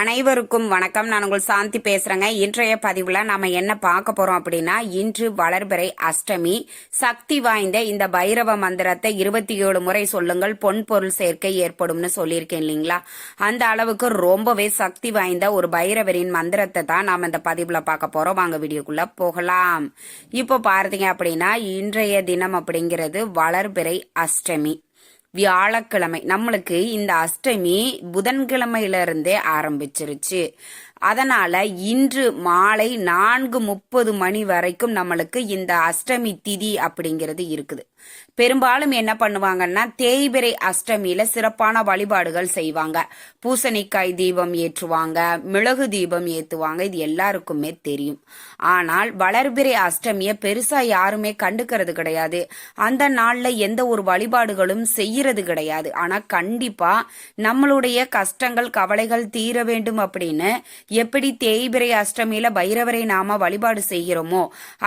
அனைவருக்கும் வணக்கம். நான் உங்கள் சாந்தி பேசுறேங்க. இன்றைய பதிவுல நாம என்ன பார்க்க போறோம் அப்படின்னா இன்று வளர்பிறை அஷ்டமி. சக்தி வாய்ந்த இந்த பைரவ மந்திரத்தை இருபத்தி ஏழு முறை சொல்லுங்கள். பொன் பொருள் சேர்க்கை ஏற்படும்னு சொல்லியிருக்கேன் இல்லைங்களா? அந்த அளவுக்கு ரொம்பவே சக்தி வாய்ந்த ஒரு பைரவரின் மந்திரத்தை தான் நாம இந்த பதிவுல பார்க்க போறோம். வாங்க வீடியோக்குள்ள போகலாம். இப்போ பார்த்தீங்க அப்படின்னா இன்றைய தினம் அப்படிங்கிறது வளர்பிறை அஷ்டமி. வியாழக்கிழமை. நம்மளுக்கு இந்த அஷ்டமி புதன்கிழமையில இருந்தே ஆரம்பிச்சிருச்சு. அதனால இன்று மாலை நான்கு முப்பது மணி வரைக்கும் நம்மளுக்கு இந்த அஷ்டமி திதி அப்படிங்கிறது இருக்குது. பெரும்பாலும் என்ன பண்ணுவாங்கன்னா தேய்பிரை அஷ்டமியில சிறப்பான வழிபாடுகள் செய்வாங்க. பூசணிக்காய் தீபம் ஏற்றுவாங்க மிளகு தீபம் ஏத்துவாங்க இது எல்லாருக்குமே தெரியும். ஆனால் வளர்பிறை அஷ்டமிய பெருசா யாருமே கண்டுக்கிறது கிடையாது. அந்த நாள்ல எந்த ஒரு வழிபாடுகளும் செய்யறது கிடையாது. ஆனா கண்டிப்பா நம்மளுடைய கஷ்டங்கள் கவலைகள் தீர வேண்டும் அப்படின்னு எப்படி தேய்பிரை அஷ்டமியில பைரவரை நாம வழிபாடு செய்கிறோமோ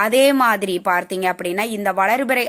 அதே மாதிரி பார்த்தீங்க அப்படின்னா இந்த வளர்பிறை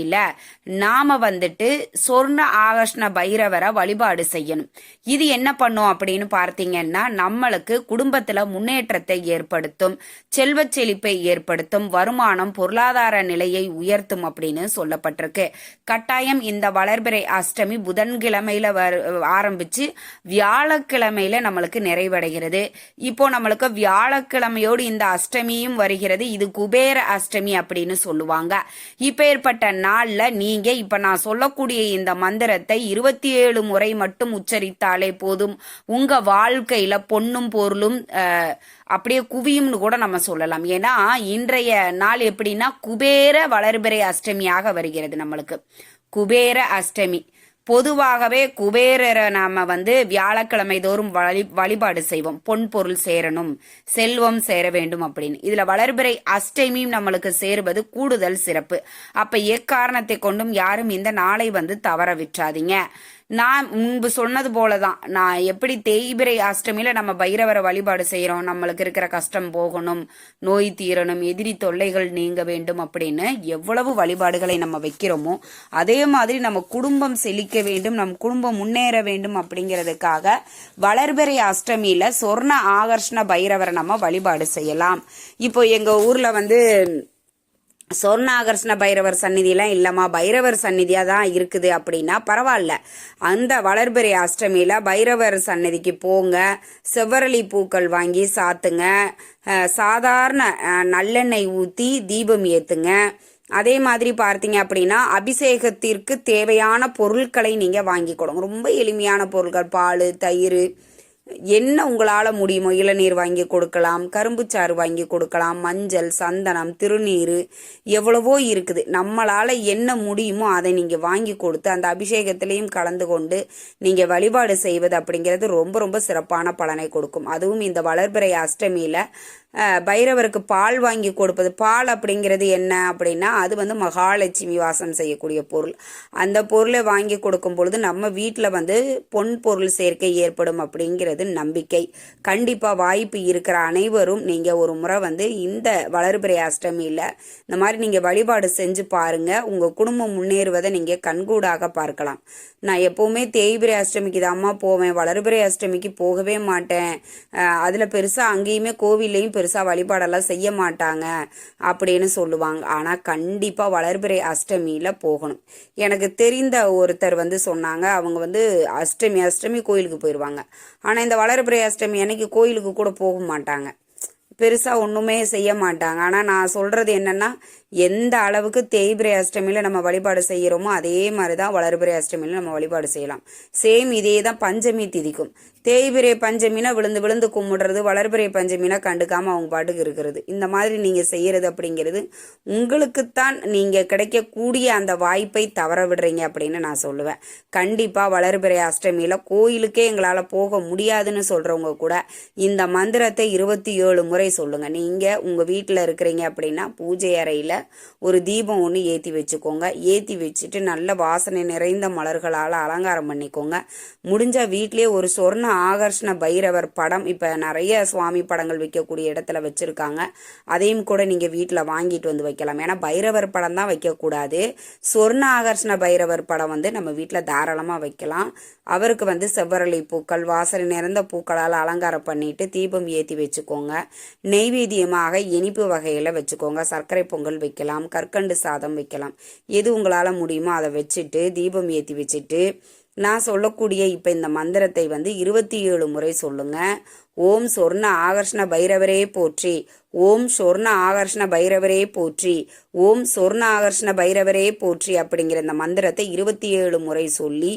வழியில நாம வந்துட்டு சொர்ண ஆகர்ஷ்ண பைரவரை வழிபாடு செய்யணும். இது என்ன பண்ணும் அப்படின்னு பார்த்தீங்கன்னா நம்மளுக்கு குடும்பத்துல முன்னேற்றத்தை ஏற்படுத்தும் செல்வ செழிப்பை ஏற்படுத்தும் வருமானம் பொருளாதார நிலையை உயர்த்தும் அப்படின்னு சொல்லப்பட்டிருக்கு. கட்டாயம் இந்த வளர்பிறை அஷ்டமி புதன்கிழமையில வரு- ஆரம்பிச்சு வியாழக்கிழமையில நம்மளுக்கு நிறைவடைகிறது. இப்போ நம்மளுக்கு வியாழக்கிழமையோடு இந்த அஷ்டமியும் வருகிறது. இது குபேர அஷ்டமி அப்படின்னு சொல்லுவாங்க. இப்பேற்பட்ட நாள்ல நீங்க இப்ப நான் சொல்லக்கூடிய இந்த மந்திரத்தை இருபத்தி ஏழு முறை மட்டும் உச்சரித்தாலே போதும். உங்க வாழ்க்கையில பொண்ணும் பொருளும் அப்படியே குவியும்னு கூட நம்ம சொல்லலாம். ஏன்னா இன்றைய நாள் எப்படின்னா குபேர வளர்பிறை அஷ்டமியாக வருகிறது நம்மளுக்கு. குபேர அஷ்டமி. பொதுவாகவே குபேரரை நாம வந்து வியாழக்கிழமை தோறும் வழி வழிபாடு செய்வோம். பொன் பொருள் சேரணும் செல்வம் சேர வேண்டும் அப்படின்னு. இதுல வளர்பிறை அஷ்டமியும் நம்மளுக்கு சேருவது கூடுதல் சிறப்பு. அப்ப எக்காரணத்தை கொண்டும் யாரும் இந்த நாளை வந்து தவற விற்றாதீங்க நான் முன்பு சொன்னது போல தான் நான் எப்படி தேய்பிரை அஷ்டமியில நம்ம பைரவரை வழிபாடு செய்யறோம் நம்மளுக்கு இருக்கிற கஷ்டம் போகணும் நோய் தீரணும் எதிரி தொல்லைகள் நீங்க வேண்டும் அப்படின்னு எவ்வளவு வழிபாடுகளை நம்ம வைக்கிறோமோ அதே மாதிரி நம்ம குடும்பம் செழிக்க வேண்டும் நம் குடும்பம் முன்னேற வேண்டும் அப்படிங்கிறதுக்காக வளர்பிறை அஷ்டமியில சொர்ண ஆகர்ஷ்ண பைரவரை நம்ம வழிபாடு செய்யலாம். இப்போ எங்க ஊர்ல வந்து சொர்ணாகர்ஷ்ண பைரவர் சந்நிதியெல்லாம் இல்லைம்மா. பைரவர் சந்நிதியாக தான் இருக்குது அப்படின்னா பரவாயில்ல. அந்த வளர்பிறை அஷ்டமியில் பைரவர் சந்நிதிக்கு போங்க. செவ்வரளி பூக்கள் வாங்கி சாத்துங்க. சாதாரண நல்லெண்ணெய் ஊற்றி தீபம் ஏற்றுங்க அதே மாதிரி பார்த்தீங்க அப்படின்னா அபிஷேகத்திற்கு தேவையான பொருட்களை நீங்கள் வாங்கி கொடுங்க. ரொம்ப எளிமையான பொருட்கள் பால் தயிர் என்ன உங்களால் முடியுமோ இளநீர் வாங்கி கொடுக்கலாம் கரும்புச்சாறு வாங்கி கொடுக்கலாம் மஞ்சள் சந்தனம் திருநீர் எவ்வளவோ இருக்குது. நம்மளால் என்ன முடியுமோ அதை நீங்கள் வாங்கி கொடுத்து அந்த அபிஷேகத்திலையும் கலந்து கொண்டு நீங்கள் வழிபாடு செய்வது அப்படிங்கிறது ரொம்ப ரொம்ப சிறப்பான பலனை கொடுக்கும். அதுவும் இந்த வளர்பிறை அஷ்டமியில் பைரவருக்கு பால் வாங்கி கொடுப்பது. பால் அப்படிங்கிறது என்ன அப்படின்னா அது வந்து மகாலட்சுமி வாசம் செய்யக்கூடிய பொருள். அந்த பொருளை வாங்கி கொடுக்கும் பொழுது நம்ம வீட்டில் வந்து பொன் பொருள் சேர்க்கை ஏற்படும் அப்படிங்கிறது நம்பிக்கை. கண்டிப்பாக வாய்ப்பு இருக்கிற அனைவரும் நீங்கள் ஒரு முறை வந்து இந்த வளர்பிறை அஷ்டமியில் இந்த மாதிரி நீங்கள் வழிபாடு செஞ்சு பாருங்கள் உங்கள் குடும்பம் முன்னேறுவதை நீங்கள் கண்கூடாக பார்க்கலாம். நான் எப்போவுமே தேய்பிரை அஷ்டமிக்கு தாம்மா போவேன். வளர்பிறை அஷ்டமிக்கு போகவே மாட்டேன். அதில் பெருசாக அங்கேயுமே கோவில்லையும் பெருசாக வழிபாடெல்லாம் செய்ய மாட்டாங்க அப்படின்னு சொல்லுவாங்க. ஆனால் கண்டிப்பாக வளர்பிறை அஷ்டமியில் போகணும். எனக்கு தெரிந்த ஒருத்தர் வந்து சொன்னாங்க அவங்க வந்து அஷ்டமி அஷ்டமி கோயிலுக்கு போயிடுவாங்க ஆனால் இந்த வளர்பிறை அஷ்டமி அன்னைக்கு கோயிலுக்கு கூட போக மாட்டாங்க. பெருசாக ஒன்றுமே செய்ய மாட்டாங்க. ஆனால் நான் சொல்கிறது என்னென்னா எந்த அளவுக்கு தேய்பிரை அஷ்டமியில் நம்ம வழிபாடு செய்கிறோமோ அதே மாதிரி தான் வளர்பிரை அஷ்டமியில் நம்ம வழிபாடு செய்யலாம். சேம் இதே தான் பஞ்சமி திதிக்கும். தேய்பிரை பஞ்சமினா விழுந்து விழுந்து கும்பிடுறது வளர்பிரை பஞ்சமினா கண்டுக்காமல் அவங்க பாட்டுக்கு இருக்கிறது. இந்த மாதிரி நீங்கள் செய்கிறது அப்படிங்கிறது உங்களுக்குத்தான் நீங்கள் கிடைக்கக்கூடிய அந்த வாய்ப்பை தவற விடுறீங்க அப்படின்னு நான் சொல்லுவேன். கண்டிப்பாக வளர்பிரை அஷ்டமியில் கோயிலுக்கே எங்களால் போக முடியாதுன்னு சொல்கிறவங்க கூட இந்த மந்திரத்தை இருபத்தி ஏழு முறை சொல்லுங்கள் நீங்கள் உங்கள் வீட்டில் இருக்கிறீங்க அப்படின்னா பூஜை அறையில் ஒரு தீபம் ஒன்று ஏற்றி வச்சுக்கோங்க. ஏற்றி வச்சுட்டு நல்ல வாசனை நிறைந்த மலர்களால் அலங்காரம் பண்ணிக்கோங்க. முடிஞ்சால் வீட்டிலேயே ஒரு சொர்ண ஆகர்ஷண பைரவர் படம் இப்போ நிறைய சுவாமி படங்கள் வைக்கக்கூடிய இடத்துல வச்சுருக்காங்க. அதையும் கூட நீங்கள் வீட்டில் வாங்கிட்டு வந்து வைக்கலாம். ஏன்னா பைரவர் படம் தான் வைக்கக்கூடாது. சொர்ண ஆகர்ஷண பைரவர் படம் வந்து நம்ம வீட்டில் தாராளமாக வைக்கலாம். அவருக்கு வந்து செவ்வரளி பூக்கள் வாசனை நிறைந்த பூக்களால் அலங்காரம் பண்ணிட்டு தீபம் ஏற்றி வச்சுக்கோங்க. நெய்வேத்தியமாக இனிப்பு வகையில் வச்சுக்கோங்க. சர்க்கரை பொங்கல் வைக்கலாம் கற்கண்டு சாதம் வைக்கலாம். எது உங்களால் முடியுமோ அதை வச்சுட்டு தீபம் ஏற்றி வச்சுட்டு நான் சொல்லக்கூடிய இப்போ இந்த மந்திரத்தை வந்து இருபத்தி ஏழு முறை சொல்லுங்க. ஓம் சொர்ண ஆகர்ஷ்ண பைரவரே போற்றி. ஓம் சொர்ண ஆகர்ஷண பைரவரே போற்றி. ஓம் சொர்ண ஆகர்ஷ்ண பைரவரே போற்றி அப்படிங்கிற இந்த மந்திரத்தை இருபத்தி ஏழு முறை சொல்லி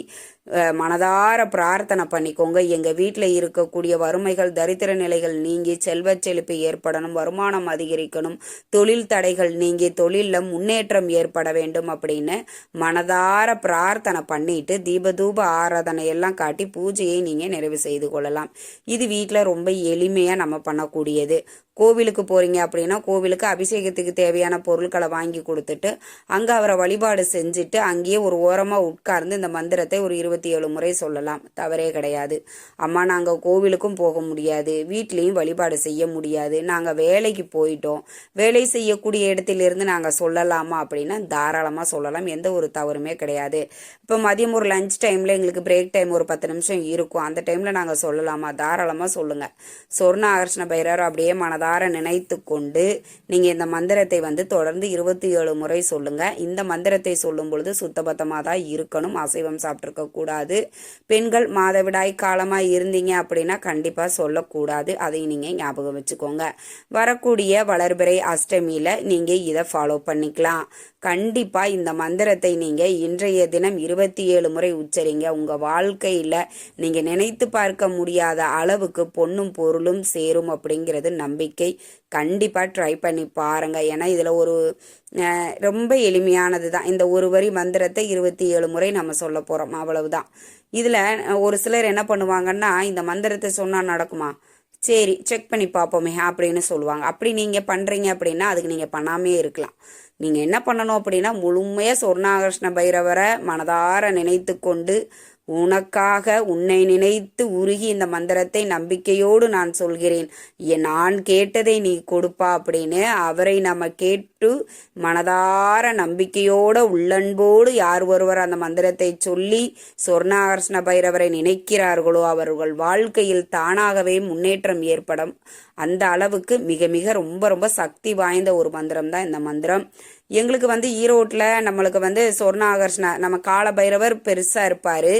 மனதார பிரார்த்தனை பண்ணிக்கோங்க. எங்கள் வீட்டில் இருக்கக்கூடிய வறுமைகள் தரித்திர நிலைகள் நீங்கி செல்வச் செழிப்பு ஏற்படணும் வருமானம் அதிகரிக்கணும் தொழில் தடைகள் நீங்கி தொழிலில் முன்னேற்றம் ஏற்பட வேண்டும் அப்படின்னு மனதார பிரார்த்தனை பண்ணிட்டு தீபதூப ஆராதனை எல்லாம் காட்டி பூஜையை நீங்கள் நிறைவு செய்து கொள்ளலாம். இது வீட்டில் ரொம்ப எளிமையாக நம்ம பண்ணக்கூடியது. கோவிலுக்கு போகிறீங்க அப்படின்னா கோவிலுக்கு அபிஷேகத்துக்கு தேவையான பொருட்களை வாங்கி கொடுத்துட்டு அங்கே அவரை வழிபாடு செஞ்சுட்டு அங்கேயே ஒரு ஓரமாக உட்கார்ந்து இந்த மந்திரத்தை ஒரு இருபத்தி ஏழு முறை சொல்லலாம். தவறே கிடையாது. அம்மா நாங்கள் கோவிலுக்கும் போக முடியாது. வீட்லேயும் வழிபாடு செய்ய முடியாது. நாங்கள் வேலைக்கு போயிட்டோம். வேலை செய்யக்கூடிய இடத்திலிருந்து நாங்கள் சொல்லலாமா அப்படின்னா தாராளமாக சொல்லலாம். எந்த ஒரு தவறுமே கிடையாது. இப்போ மதியம் ஒரு லஞ்ச் டைமில் எங்களுக்கு பிரேக் டைம் ஒரு பத்து நிமிஷம் இருக்கும். அந்த டைமில் நாங்கள் சொல்லலாமா? தாராளமாக சொல்லுங்கள் சொர்ண ஆகர்ஷ்ண பைரவர் அப்படியே மனதார நினைத்து கொண்டு நீங்கள் இந்த மந்திரத்தை வந்து தொடர்ந்து இருபத்தி ஏழு முறை சொல்லுங்கள் இந்த மந்திரத்தை சொல்லும் பொழுது சுத்தபத்தமாக தான் இருக்கணும். அசைவம் சாப்பிட்ருக்க கூடாது பெண்கள் மாதவிடாய் காலமாக இருந்தீங்க அப்படின்னா கண்டிப்பாக சொல்லக்கூடாது. அதையும் நீங்கள் ஞாபகம் வச்சுக்கோங்க. வரக்கூடிய வளர்பிறை அஷ்டமியில் நீங்கள் இதை ஃபாலோ பண்ணிக்கலாம். கண்டிப்பாக இந்த மந்திரத்தை நீங்கள் இன்றைய தினம் இருபத்தி ஏழு முறை உச்சரிங்க. உங்கள் வாழ்க்கையில் நீங்கள் நினைத்து பார்க்க முடியாத அளவுக்கு பொண்ணும் பொருளும் சேரும் அப்படிங்கிறது நம்பிக்கை. கண்டிப்பாக ட்ரை பண்ணி பாருங்க. ஏன்னா இதில் ஒரு ரொம்ப எளிமையானது தான். இந்த ஒரு வரி மந்திரத்தை இருபத்தி ஏழு முறை நம்ம சொல்ல போகிறோம் அவ்வளவுதான். இதில் ஒரு சிலர் என்ன பண்ணுவாங்கன்னா இந்த மந்திரத்தை சொன்னால் நடக்குமா? சரி செக் பண்ணி பார்ப்போமே அப்படின்னு சொல்லுவாங்க. அப்படி நீங்கள் பண்ணுறீங்க அப்படின்னா அதுக்கு நீங்கள் பண்ணாமே இருக்கலாம். நீங்கள் என்ன பண்ணணும் அப்படின்னா முழுமையாக சொர்ணாகிருஷ்ண பைரவரை மனதார நினைத்து கொண்டு உனக்காக உன்னை நினைத்து உருகி இந்த மந்திரத்தை நம்பிக்கையோடு நான் சொல்கிறேன். நான் கேட்டதை நீ கொடுப்பா அப்படின்னு அவரை நம்ம கேட்டு மனதார நம்பிக்கையோட உள்ளன்போடு யார் ஒருவர் அந்த மந்திரத்தை சொல்லி சொர்ணாகர்ஷ்ண பைரவரை நினைக்கிறார்களோ அவர்கள் வாழ்க்கையில் தானாகவே முன்னேற்றம் ஏற்படும். அந்த அளவுக்கு மிக மிக ரொம்ப ரொம்ப சக்தி வாய்ந்த ஒரு மந்திரம் தான் இந்த மந்திரம். எங்களுக்கு வந்து ஈரோட்டில் நம்மளுக்கு வந்து சொர்ணாகர்ஷ்ண நம்ம கால பைரவர் பெருசாக இருப்பார்.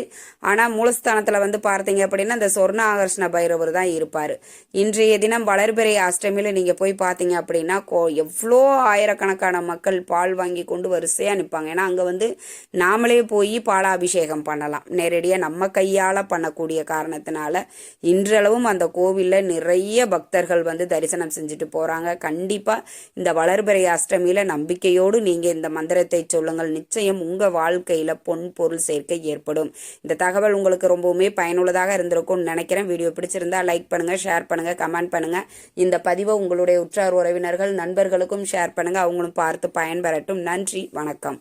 ஆனால் மூலஸ்தானத்தில் வந்து பார்த்தீங்க அப்படின்னா இந்த சொர்ண ஆகர்ஷண பைரவர் தான் இருப்பார். இன்றைய தினம் வளர்பிறை அஷ்டமியில் நீங்கள் போய் பார்த்தீங்க அப்படின்னா கோ எவ்வளோ ஆயிரக்கணக்கான மக்கள் பால் வாங்கி கொண்டு வரிசையாக நிற்பாங்க ஏன்னா அங்கே வந்து நாமளே போய் பாலாபிஷேகம் பண்ணலாம். நேரடியாக நம்ம கையால் பண்ணக்கூடிய காரணத்தினால இன்றளவும் அந்த கோவிலில் நிறைய பக்தர்கள் வந்து தரிசனம் செஞ்சுட்டு போகிறாங்க கண்டிப்பாக இந்த வளர்பிறை அஷ்டமியில் நம்பிக்கையோடு நீங்கள் இந்த மந்திரத்தை சொல்லுங்கள். நிச்சயம் உங்கள் வாழ்க்கையில் பொன் பொருள் சேர்க்கை ஏற்படும். இந்த தகவல் உங்களுக்கு ரொம்பவுமே பயனுள்ளதாக இருந்திருக்கும்னு நினைக்கிறேன். வீடியோ பிடிச்சிருந்தா லைக் பண்ணுங்கள் ஷேர் பண்ணுங்கள் கமெண்ட் பண்ணுங்கள் இந்த பதிவை உங்களுடைய உற்றார் உறவினர்கள் நண்பர்களுக்கும் ஷேர் பண்ணுங்கள் அவங்களும் பார்த்து பயன்பெறட்டும். நன்றி வணக்கம்.